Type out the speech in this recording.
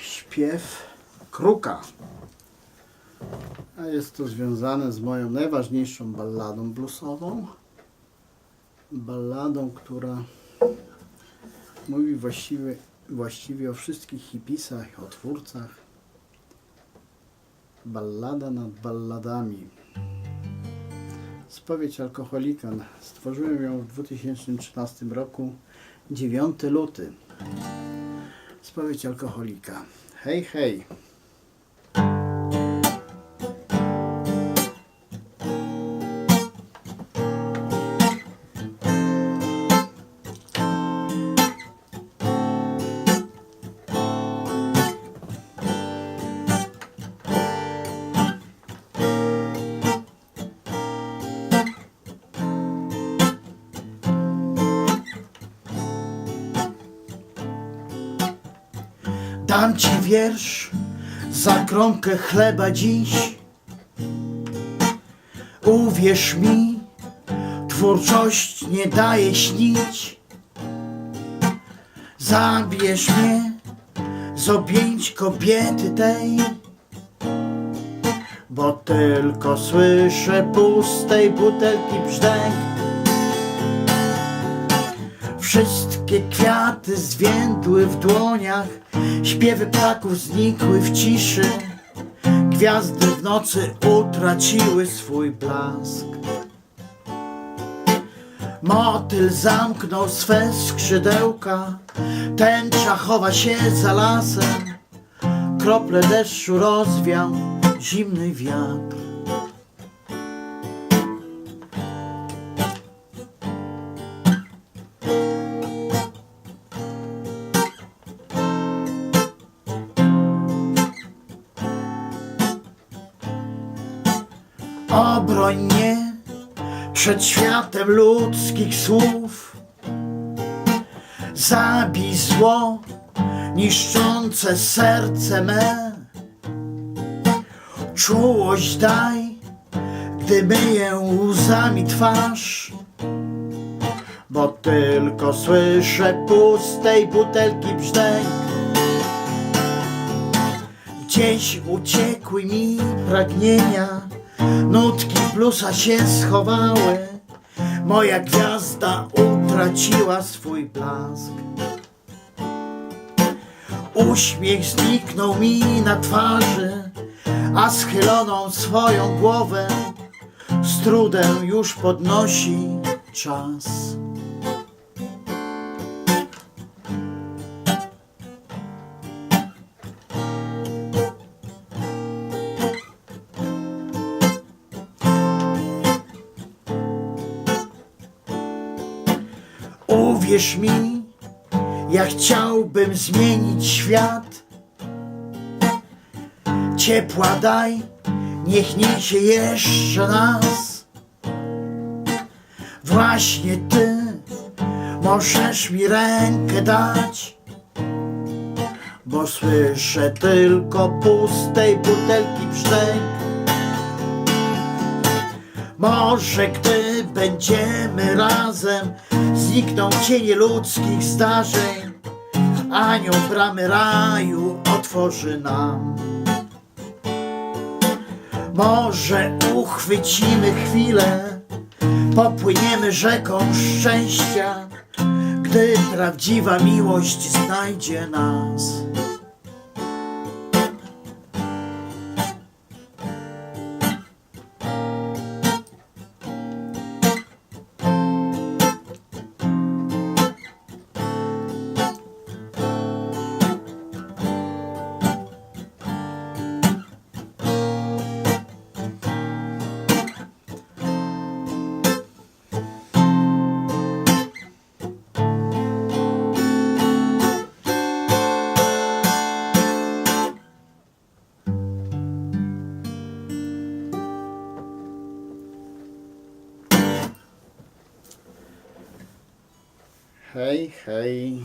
śpiew kruka. A jest to związane z moją najważniejszą balladą bluesową. Balladą, która mówi właściwie, właściwie o wszystkich hipisach, o twórcach. Ballada nad balladami. Spowiedź alkoholika. Stworzyłem ją w 2013 roku, 9 luty. Spowiedź alkoholika. Hej, hej. Dam ci wiersz za kromkę chleba dziś. Uwierz mi, twórczość nie daje śnić. Zabierz mnie z objęć kobiety tej, bo tylko słyszę pustej butelki brzdęk. Wszystkie kwiaty zwiędły w dłoniach, śpiewy ptaków znikły w ciszy. Gwiazdy w nocy utraciły swój blask. Motyl zamknął swe skrzydełka, tęcza chowa się za lasem. Krople deszczu rozwiał zimny wiatr. Obroń mnie przed światem ludzkich słów. Zabij zło niszczące serce me. Czułość daj, gdy myję łzami twarz. Bo tylko słyszę pustej butelki brzdęk. Gdzieś uciekły mi pragnienia, nutki bluesa się schowały. Moja gwiazda utraciła swój blask. Uśmiech zniknął mi na twarzy, a schyloną swoją głowę z trudem już podnosi czas. Uwierz mi, ja chciałbym zmienić świat. Ciepła daj, niech niesie jeszcze nas. Właśnie ty możesz mi rękę dać, bo słyszę tylko pustej butelki brzdęk. Może będziemy razem, znikną cienie ludzkich zdarzeń. Anioł bramy raju otworzy nam. Może uchwycimy chwilę, popłyniemy rzeką szczęścia, gdy prawdziwa miłość znajdzie nas. Hej, hej.